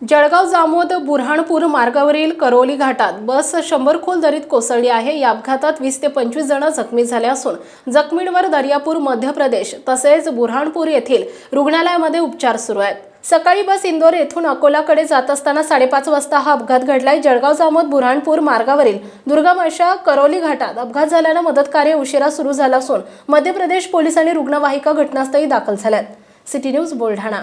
जळगाव जामोद बुरहाणपूर मार्गावरील करोली घाटात बस शंभर खोल दरीत कोसळली आहे. या अपघातात वीस ते पंचवीस जण जखमी झाले असून जखमींवर दर्यापूर मध्य प्रदेश तसेच बुरहाणपूर येथील रुग्णालयामध्ये उपचार सुरू आहेत. सकाळी बस इंदोर येथून अकोलाकडे जात असताना साडेपाच वाजता हा अपघात घडलाय. जळगाव जामोद बुऱ्हाणपूर मार्गावरील दुर्गम अशा करोली घाटात अपघात झाल्यानं मदत कार्य उशिरा सुरू झालं असून मध्य प्रदेश पोलीस आणि रुग्णवाहिका घटनास्थळी दाखल झाल्यात. City news Buldhana.